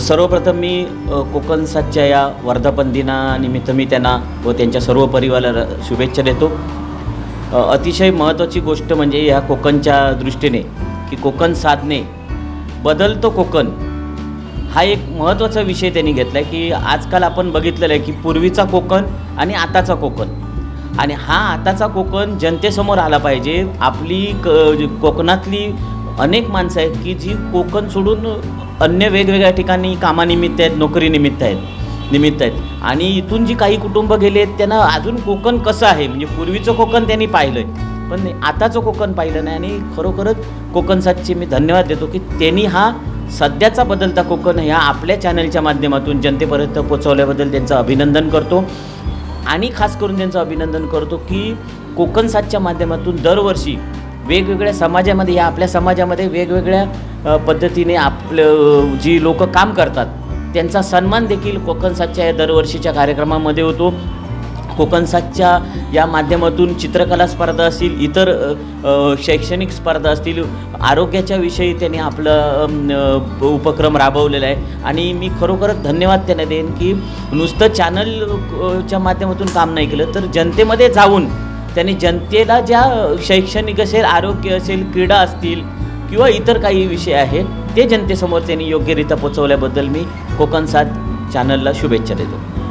सर्वप्रथम मी कोकण सातच्या या वर्धापन दिनानिमित्त मी त्यांना व त्यांच्या सर्व परिवाराला शुभेच्छा देतो. अतिशय महत्त्वाची गोष्ट म्हणजे ह्या कोकणच्या दृष्टीने की कोकण साधने बदलतो कोकण हा एक महत्त्वाचा विषय त्यांनी घेतला आहे की आजकाल आपण बघितलेलं आहे की पूर्वीचा कोकण आणि आताचा कोकण. आणि हा आताचा कोकण जनतेसमोर आला पाहिजे. आपली क कोकणातली अनेक माणसं आहेत की जी कोकण सोडून अन्य वेगवेगळ्या ठिकाणी कामानिमित्त आहेत नोकरीनिमित्त आहेत निमित्त आहेत. आणि इथून जी काही कुटुंब गेले आहेत त्यांना अजून कोकण कसं आहे? म्हणजे पूर्वीचं कोकण त्यांनी पाहिलं आहे पण आताचं कोकण पाहिलं नाही आणि खरोखरच कोकण सातचे मी धन्यवाद देतो की त्यांनी हा सध्याचा बदलता कोकण ह्या आपल्या चॅनलच्या माध्यमातून जनतेपर्यंत पोचवल्याबद्दल त्यांचं अभिनंदन करतो. आणि खास करून त्यांचं अभिनंदन करतो की कोकण सातच्या माध्यमातून दरवर्षी वेगवेगळ्या समाजामध्ये या आपल्या समाजामध्ये वेगवेगळ्या पद्धतीने आपलं जी लोक काम करतात त्यांचा सन्मान देखील कोकण सातच्या या दरवर्षीच्या कार्यक्रमामध्ये होतो. कोकण सातच्या या माध्यमातून चित्रकला स्पर्धा असतील इतर शैक्षणिक स्पर्धा असतील आरोग्याच्या विषयी त्यांनी आपलं उपक्रम राबवलेला आहे. आणि मी खरोखरच धन्यवाद त्यांना देईन की नुसतं चॅनलच्या माध्यमातून काम नाही केलं तर जनतेमध्ये जाऊन त्यांनी जनतेला ज्या शैक्षणिक असेल आरोग्य असेल क्रीडा असतील किंवा इतर काही विषय आहेत ते जनतेसमोर त्यांनी योग्यरित्या पोचवल्याबद्दल मी कोकण सात चॅनलला शुभेच्छा देतो.